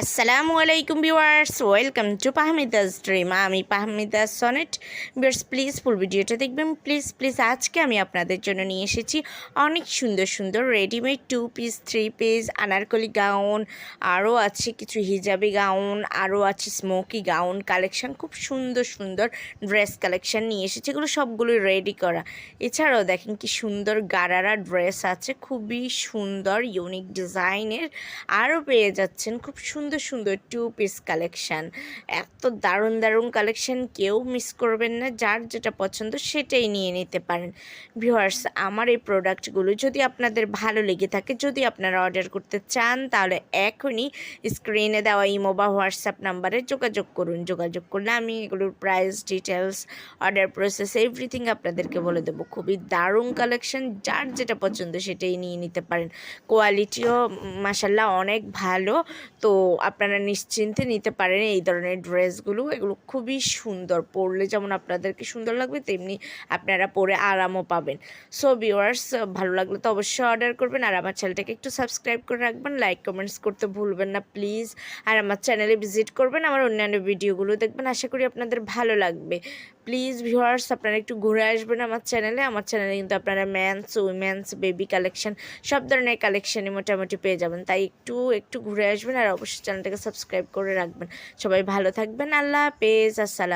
আসসালামু আলাইকুম viewers, welcome to Pahmida's dream. আমি Pahmida Sonet. Viewers, please full ভিডিওটা দেখবেন। প্লিজ প্লিজ, আজকে আমি আপনাদের জন্য নিয়ে এসেছি অনেক সুন্দর সুন্দর readymade two piece three piece anarkali gown, আরও আছে কিছু হিজাবি গাউন, আরও আছে স্মোকি গাউন কালেকশান খুব সুন্দর সুন্দর ড্রেস কালেকশান নিয়ে এসেছি। এগুলো সবগুলোই রেডি করা। এছাড়াও দেখেন কি সুন্দর গারারা ড্রেস আছে। খুবই সুন্দর ইউনিক ডিজাইনের আরও পেয়ে যাচ্ছেন। খুব সুন্দর সুন্দর সুন্দর টু পিস কালেকশান। এত দারুণ দারুণ কালেকশান কেউ মিস করবেন না, যার যেটা পছন্দ সেটাই নিয়ে নিতে পারেন। ভিউয়ার্স, আমার এই প্রোডাক্টগুলো যদি আপনাদের ভালো লেগে থাকে, যদি আপনারা অর্ডার করতে চান, তাহলে এখনই স্ক্রিনে দেওয়া ইমো বা হোয়াটসঅ্যাপ নাম্বারে যোগাযোগ করুন। যোগাযোগ করলে আমি এগুলোর price details order process everything আপনাদেরকে বলে দেবো। খুবই দারুণ কালেকশন, যার যেটা পছন্দ সেটাই নিয়ে নিতে পারেন। কোয়ালিটিও মাসাল্লাহ অনেক ভালো। তো আপনারা নিশ্চিন্তে নিতে পারেন এই ধরনের ড্রেসগুলো। এগুলো খুবই সুন্দর, পরলে যেমন আপনাদেরকে সুন্দর লাগবে, তেমনি আপনারা পরে আরামও পাবেন। সো ভিউয়ার্স ভালো লাগলে তো অবশ্যই অর্ডার করবেন। আর আমার চ্যানেলটাকে একটু সাবস্ক্রাইব করে রাখবেন লাইক কমেন্টস করতে ভুলবেন না প্লিজ আর আমার চ্যানেলে ভিজিট করবেন, আমার অন্যান্য ভিডিওগুলো দেখবেন। আশা করি আপনাদের ভালো লাগবে। প্লিজ ভিউয়ার্স আপনারা একটু ঘুরে আসবেন আমার চ্যানেলে আমার চ্যানেলে কিন্তু আপনারা ম্যানস উইমেন্স বেবি কালেকশন সব ধরনের কালেকশনই মোটামুটি পেয়ে যাবেন। তাই একটু একটু ঘুরে আসবেন আর অবশ্যই চ্যানেলটাকে সাবস্ক্রাইব করে রাখবেন। সবাই ভালো থাকবেন। আল্লাহ হাফেজ। আসসালাম।